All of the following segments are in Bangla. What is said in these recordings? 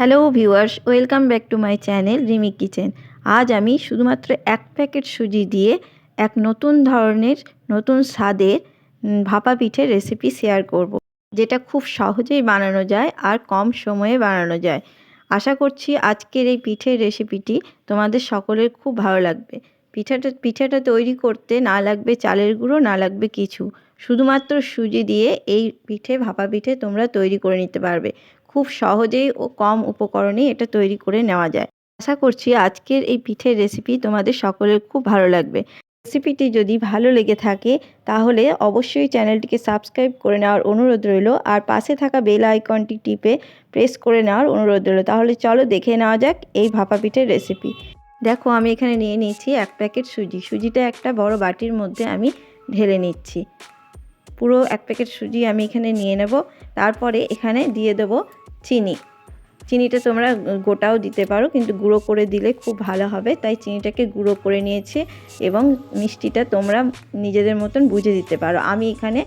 Hello viewers, welcome back to my channel Rimi kitchen. আজ আমি শুধুমাত্র এক প্যাকেট সুজি দিয়ে এক নতুন ধরনের, নতুন স্বাদের ভাপা পিঠের রেসিপি শেয়ার করব। যেটা খুব সহজেই বানানো যায় আর কম সময়ে বানানো যায়। আশা করছি আজকের এই পিঠের রেসিপিটি তোমাদের সকলের খুব ভালো লাগবে। পিঠাটা পিঠাটা তৈরি করতে না লাগবে চালের গুঁড়ো, না লাগবে কিছু। শুধুমাত্র সুজি দিয়ে এই পিঠে, ভাপা পিঠে তোমরা তৈরি করে নিতে পারবে। খুব সহজেই ও কম উপকরণেই এটা তৈরি করে নেওয়া যায়। আশা করছি আজকের এই পিঠের রেসিপি তোমাদের সকলের খুব ভালো লাগবে। রেসিপিটি যদি ভালো লেগে থাকে, তাহলে অবশ্যই চ্যানেলটিকে সাবস্ক্রাইব করে নেওয়ার অনুরোধ রইল আর পাশে থাকা বেল আইকনটি টিপে প্রেস করে নেওয়ার অনুরোধ রইল। তাহলে চলো দেখে নেওয়া যাক এই ভাপা পিঠের রেসিপি দেখো আমি এখানে নিয়ে নিয়েছি এক প্যাকেট সুজি। সুজিটা একটা বড় বাটির মধ্যে আমি ঢেলে নিচ্ছি। পুরো এক প্যাকেট সুজি আমি এখানে নিয়ে নেব। তারপরে এখানে দিয়ে দেবো চিনি। চিনিটা তোমরা গোটাও দিতে পারো, কিন্তু গুঁড়ো করে দিলে খুব ভালো হবে। তাই চিনিটাকে গুঁড়ো করে নিয়েছি এবং মিষ্টিটা তোমরা নিজেদের মতন বুঝে দিতে পারো। আমি এখানে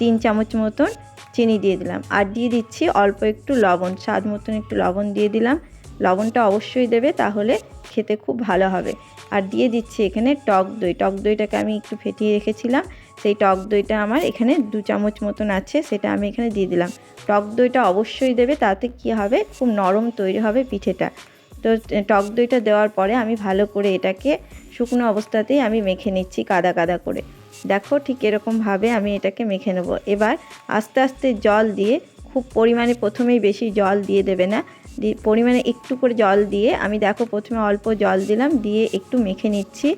তিন চামচ মতন চিনি দিয়ে দিলাম। আর দিয়ে দিচ্ছি অল্প একটু লবণ, স্বাদ মতন একটু লবণ দিয়ে দিলাম। লবণটা অবশ্যই দেবে, তাহলে খেতে খুব ভালো হবে। আর দিয়ে দিচ্ছি এখানে টক দই। টক দইটাকে আমি একটু ফেটিয়ে রেখেছিলাম, সেই টক দইটা আমার এখানে দু চামচ মতন আছে, সেটা আমি এখানে দিয়ে দিলাম। টক দইটা অবশ্যই দেবে, তাতে কি হবে? খুব নরম তৈরি হবে পিঠেটা। তো টক দইটা দেওয়ার পরে আমি ভালো করে এটাকে শুকনো অবস্থাতেই আমি মেখে নিচ্ছি কাদা কাদা করে। দেখো ঠিক এরকমভাবে আমি এটাকে মেখে নেব। এবার আস্তে আস্তে জল দিয়ে, খুব পরিমাণে প্রথমেই বেশি জল দিয়ে দেবে না পরিমাণে একটু করে জল দিয়ে, আমি দেখো প্রথমে অল্প জল দিলাম, দিয়ে একটু মেখে নিচ্ছি।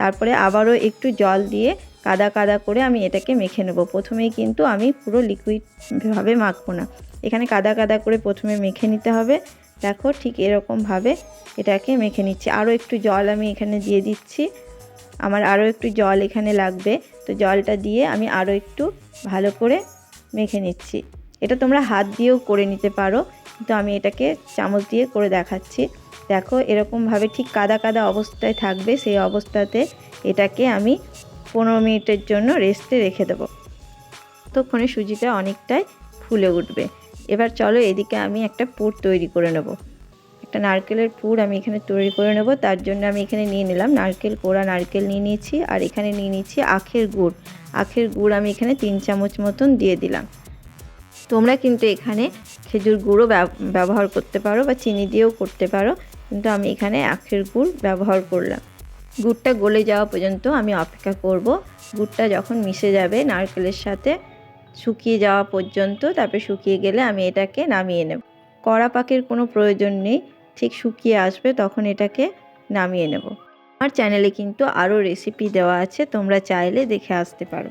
তারপরে আবারও একটু জল দিয়ে কাদা কাদা করে আমি এটাকে মেখে নেব। প্রথমেই কিন্তু আমি পুরো লিকুইডভাবে মাখবো না। এখানে কাদা কাদা করে প্রথমে মেখে নিতে হবে। দেখো ঠিক এরকমভাবে এটাকে মেখে নিচ্ছি। আরও একটু জল আমি এখানে দিয়ে দিচ্ছি। আমার আরও একটু জল এখানে লাগবে। তো জলটা দিয়ে আমি আরও একটু ভালো করে মেখে নিচ্ছি। এটা তোমরা হাত দিয়েও করে নিতে পারো, কিন্তু আমি এটাকে চামচ দিয়ে করে দেখাচ্ছি। দেখো, এরকমভাবে ঠিক কাদা কাদা অবস্থায় থাকবে, সেই অবস্থাতে এটাকে আমি পনেরো মিনিটের জন্য রেস্টে রেখে দেবো। ততক্ষণে সুজিটা অনেকটাই ফুলে উঠবে। এবার চলো এদিকে আমি একটা পুর তৈরি করে নেব। একটা নারকেলের পুর আমি এখানে তৈরি করে নেব, তার জন্য আমি এখানে নিয়ে নিলাম নারকেল কোড়া, নারকেল নিয়ে নিয়েছি, আর এখানে নিয়ে নিয়েছি আখের গুড়। আখের গুড় আমি এখানে তিন চামচ মতন দিয়ে দিলাম। তোমরা কিন্তু এখানে খেজুর গুঁড়ো ব্যবহার করতে পারো বা চিনি দিয়েও করতে পারো। কিন্তু আমি এখানে আখের গুড় ব্যবহার করলাম। গুড়টা গলে যাওয়া পর্যন্ত আমি অপেক্ষা করব। গুড়টা যখন মিশে যাবে নারকেলের সাথে শুকিয়ে যাওয়া পর্যন্ত, তারপরে শুকিয়ে গেলে আমি এটাকে নামিয়ে নেব। কড়া পাকের কোনো প্রয়োজন নেই, ঠিক শুকিয়ে আসবে তখন এটাকে নামিয়ে নেব। আমার চ্যানেলে কিন্তু আরও রেসিপি দেওয়া আছে, তোমরা চাইলে দেখে আসতে পারো।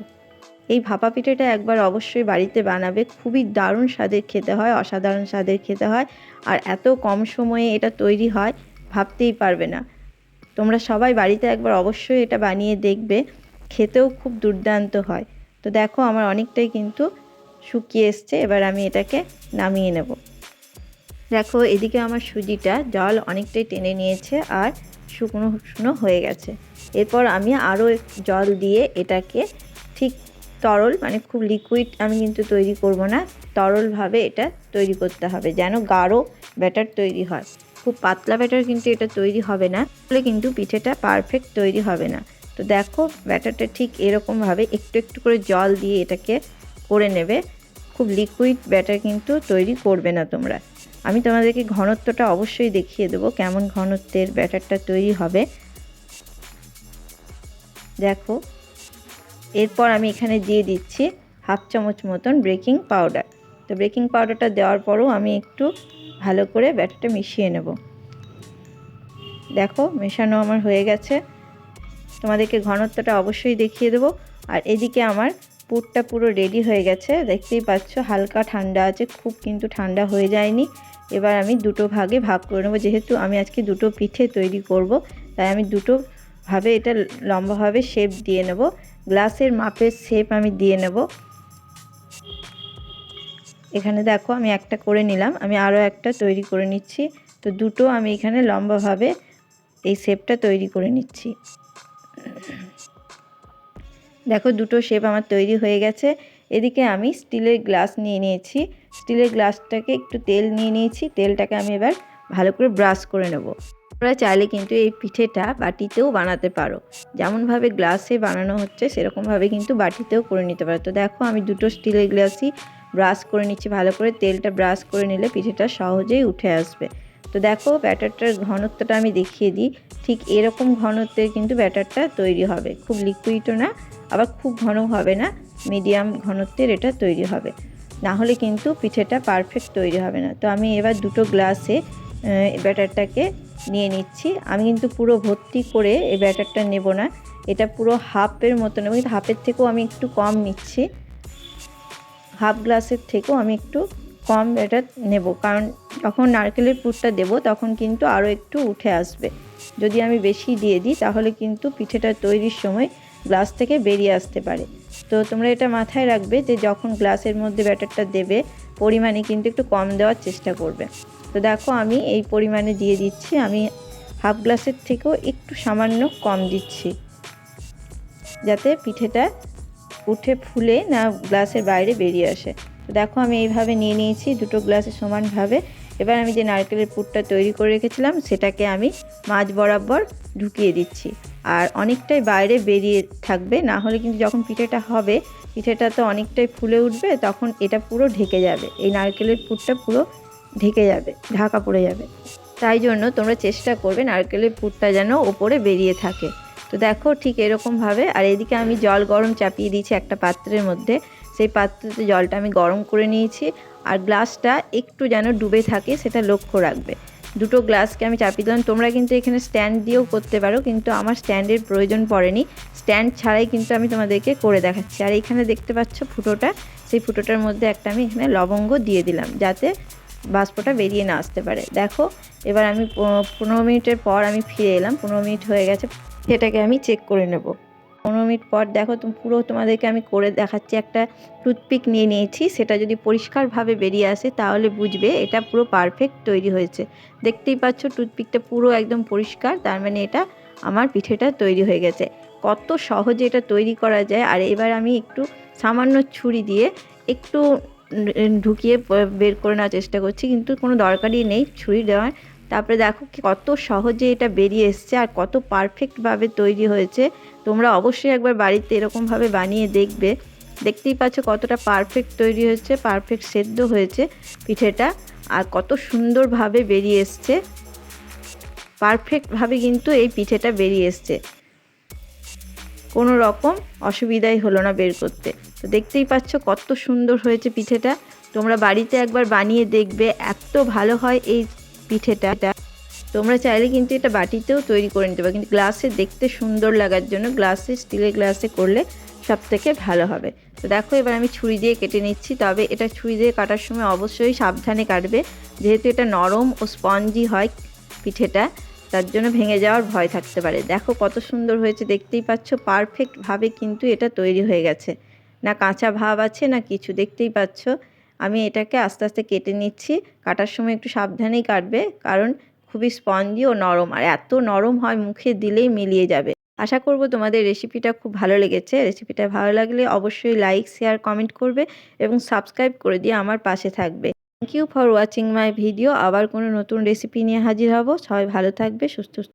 এই ভাপা পিঠেটা একবার অবশ্যই বাড়িতে বানাবে। খুবই দারুণ স্বাদের খেতে হয়, অসাধারণ স্বাদের খেতে হয় আর এত কম সময়ে এটা তৈরি হয়, ভাবতেই পারবে না। তোমরা সবাই বাড়িতে একবার অবশ্যই এটা বানিয়ে দেখবে, খেতেও খুব দুর্দান্ত হয়। তো দেখো আমার অনেকটাই কিন্তু শুকিয়ে এসছে, এবার আমি এটাকে নামিয়ে নেব। দেখো এদিকে আমার সুজিটা জল অনেকটাই টেনে নিয়েছে আর শুকনো শুকনো হয়ে গেছে। এরপর আমি আরও জল দিয়ে এটাকে ঠিক তরল মানে খুব লিকুইড আমি কিন্তু তৈরি করব না। তরলভাবে এটা তৈরি করতে হবে যেন গাঢ় ব্যাটার তৈরি হয়। খুব পাতলা ব্যাটার কিন্তু এটা তৈরি হবে না, তাহলে কিন্তু পিঠেটা পারফেক্ট তৈরি হবে না। তো দেখো ব্যাটারটা ঠিক এরকমভাবে একটু একটু করে জল দিয়ে এটাকে করে নেবে। খুব লিকুইড ব্যাটার কিন্তু তৈরি করবে না তোমরা। আমি তোমাদেরকে ঘনত্বটা অবশ্যই দেখিয়ে দেবো কেমন ঘনত্বের ব্যাটারটা তৈরি হবে। দেখো এরপর আমি এখানে দিয়ে দিচ্ছি হাফ চামচ মতন বেকিং পাউডার। তো বেকিং পাউডারটা দেওয়ার পরও আমি একটু ভালো করে ব্যাটারটা মিশিয়ে নেব। দেখো, মেশানো আমার হয়ে গেছে। তোমাদেরকে ঘনত্বটা অবশ্যই দেখিয়ে দেবো। আর এদিকে আমার পুরটা পুরো রেডি হয়ে গেছে। দেখতেই পাচ্ছ, হালকা ঠান্ডা আছে, খুব কিন্তু ঠান্ডা হয়ে যায়নি। এবার আমি দুটো ভাগে ভাগ করে নেব। যেহেতু আমি আজকে দুটো পিঠে তৈরি করব, তাই আমি দুটো ভাবে এটা লম্বাভাবে শেপ দিয়ে নেব। গ্লাসের মাপের শেপ আমি দিয়ে নেব। এখানে দেখো আমি একটা করে নিলাম, আমি আরও একটা তৈরি করে নিচ্ছি। তো দুটো আমি এখানে লম্বাভাবে এই শেপটা তৈরি করে নিচ্ছি। দেখো দুটো শেপ আমার তৈরি হয়ে গেছে। এদিকে আমি স্টিলের গ্লাস নিয়ে নিয়েছি। স্টিলের গ্লাসটাকে একটু তেল নিয়ে নিয়েছি, তেলটাকে আমি এবার ভালো করে ব্রাশ করে নেব। তোমরা চাইলে কিন্তু এই পিঠেটা বাটিতেও বানাতে পারো। যেমনভাবে গ্লাসে বানানো হচ্ছে, সেরকমভাবে কিন্তু বাটিতেও করে নিতে পারো। তো দেখো, আমি দুটো স্টিলের গ্লাসই ব্রাশ করে নিচ্ছি। ভালো করে তেলটা ব্রাশ করে নিলে পিঠেটা সহজেই উঠে আসবে। তো দেখো, ব্যাটারটার ঘনত্বটা আমি দেখিয়ে দিই। ঠিক এরকম ঘনত্বের কিন্তু ব্যাটারটা তৈরি হবে। খুব লিকুইডও না, আবার খুব ঘন হবে না। মিডিয়াম ঘনত্বের এটা তৈরি হবে। না হলে কিন্তু পিঠেটা পারফেক্ট তৈরি হবে না। তো আমি এবার দুটো গ্লাসে ব্যাটারটাকে নিয়ে নিচ্ছি। আমি কিন্তু পুরো ভর্তি করে এই ব্যাটারটা নেব না। এটা পুরো হাফের মতো নেব কিন্তু হাফের থেকেও আমি একটু কম নিচ্ছি। হাফ গ্লাসের থেকেও আমি একটু কম ব্যাটার নেব। কারণ যখন নারকেলের পুরটা দেব, তখন কিন্তু আরও একটু উঠে আসবে। যদি আমি বেশি দিয়ে দিই, তাহলে কিন্তু পিঠেটা তৈরির সময় গ্লাস থেকে বেরিয়ে আসতে পারে। তো তোমরা এটা মাথায় রাখবে যে যখন গ্লাসের মধ্যে ব্যাটারটা দেবে, পরিমাণে কিন্তু একটু কম দেওয়ার চেষ্টা করবে। তো দেখো আমি এই পরিমাণে দিয়ে দিচ্ছি। আমি হাফ গ্লাসের থেকেও একটু সামান্য কম দিচ্ছি। যাতে পিঠেটা উঠে ফুলে না গ্লাসের বাইরে বেরিয়ে আসে। তো দেখো আমি এইভাবে নিয়ে নিয়েছি দুটো গ্লাসে সমানভাবে। এবার আমি যে নারকেলের পুরটা তৈরি করে রেখেছিলাম, সেটাকে আমি মাছ বরাবর ঢুকিয়ে দিচ্ছি। আর অনেকটাই বাইরে বেরিয়ে থাকবে, না হলে কিন্তু যখন পিঠেটা হবে, পিঠেটা তো অনেকটাই ফুলে উঠবে, তখন এটা পুরো ঢেকে যাবে। এই নারকেলের পুরটা পুরো ঢেকে যাবে, ঢাকা পড়ে যাবে। তাই জন্য তোমরা চেষ্টা করবে নারকেলের পুরটা যেন ওপরে বেরিয়ে থাকে। তো দেখো ঠিক এরকমভাবে আর এদিকে আমি জল গরম চাপিয়ে দিয়েছি একটা পাত্রের মধ্যে। সেই পাত্রতে জলটা আমি গরম করে নিয়েছি, আর গ্লাসটা একটু যেন ডুবে থাকে সেটা লক্ষ্য রাখবে। দুটো গ্লাসকে আমি চাপিয়ে দিলাম। তোমরা কিন্তু এখানে স্ট্যান্ড দিয়েও করতে পারো, কিন্তু আমার স্ট্যান্ডের প্রয়োজন পড়েনি। স্ট্যান্ড ছাড়াই কিন্তু আমি তোমাদেরকে করে দেখাচ্ছি। আর এখানে দেখতে পাচ্ছ ফুটোটা, সেই ফুটোটার মধ্যে একটা আমি এখানে লবঙ্গ দিয়ে দিলাম, যাতে বাষ্পটা বেরিয়ে না আসতে পারে। দেখো, এবার আমি পনেরো মিনিটের পর আমি ফিরে এলাম। পনেরো মিনিট হয়ে গেছে, সেটাকে আমি চেক করে নেব। পনেরো মিনিট পর দেখো তুমি পুরো তোমাদেরকে আমি করে দেখাচ্ছি। একটা টুথপিক নিয়ে নিয়েছি, সেটা যদি পরিষ্কারভাবে বেরিয়ে আসে, তাহলে বুঝবে এটা পুরো পারফেক্ট তৈরি হয়েছে। দেখতেই পাচ্ছ টুথপিকটা পুরো একদম পরিষ্কার, তার মানে এটা আমার পিঠেটা তৈরি হয়ে গেছে। কত সহজে এটা তৈরি করা যায়। আর এবার আমি একটু সামান্য ছুরি দিয়ে একটু ঢুকিয়ে বের করে নেওয়ার চেষ্টা করছি, কিন্তু কোনো দরকারই নেই ছুরি দেওয়ার। তারপরে দেখো কত সহজে এটা বেরিয়ে এসছে আর কত পারফেক্টভাবে তৈরি হয়েছে। তোমরা অবশ্যই একবার বাড়িতে এরকমভাবে বানিয়ে দেখবে। দেখতেই পাচ্ছ কতটা পারফেক্ট তৈরি হয়েছে পারফেক্ট সেদ্ধ হয়েছে পিঠেটা আর কত সুন্দরভাবে বেরিয়ে এসছে। পারফেক্টভাবে কিন্তু এই পিঠেটা বেরিয়ে এসছে। কোনো রকম অসুবিধাই হলো না বের করতে। তো দেখতেই পাচ্ছ কত সুন্দর হয়েছে পিঠেটা। তোমরা বাড়িতে একবার বানিয়ে দেখবে, এত ভালো হয় এই পিঠেটা। তোমরা চাইলে কিন্তু এটা বাটিতেও তৈরি করে নিতে পারো, কিন্তু গ্লাসে দেখতে সুন্দর লাগার জন্য গ্লাসে, স্টিলের গ্লাসে করলে সব থেকে ভালো হবে। তো দেখো, এবার আমি ছুরি দিয়ে কেটে নিচ্ছি, তবে এটা ছুরি দিয়ে কাটার সময় অবশ্যই সাবধানে কাটবে। যেহেতু এটা নরম ও স্পঞ্জি হয় পিঠেটা, তার জন্য ভেঙে যাওয়ার ভয় থাকতে পারে। দেখো কত সুন্দর হয়েছে, দেখতেই পাচ্ছ, পারফেক্টভাবে কিন্তু এটা তৈরি হয়ে গেছে। না কাঁচা ভাব আছে, না কিছু, দেখতেই পাচ্ছ। আমি এটাকে আস্তে আস্তে কেটে নিচ্ছি। কাটার সময় একটু সাবধানেই কাটবে, কারণ খুবই স্পঞ্জি ও নরম, আর এত নরম হয় মুখে দিলেই মিলিয়ে যাবে। আশা করব তোমাদের রেসিপিটা খুব ভালো লেগেছে। রেসিপিটা ভালো লাগলে অবশ্যই লাইক শেয়ার কমেন্ট করবে এবং সাবস্ক্রাইব করে দিয়ে আমার পাশে থাকবে। Thank you for watching my video আবার কোনো নতুন রেসিপি নিয়ে হাজির হব। সবাই ভালো থাকবে, সুস্থ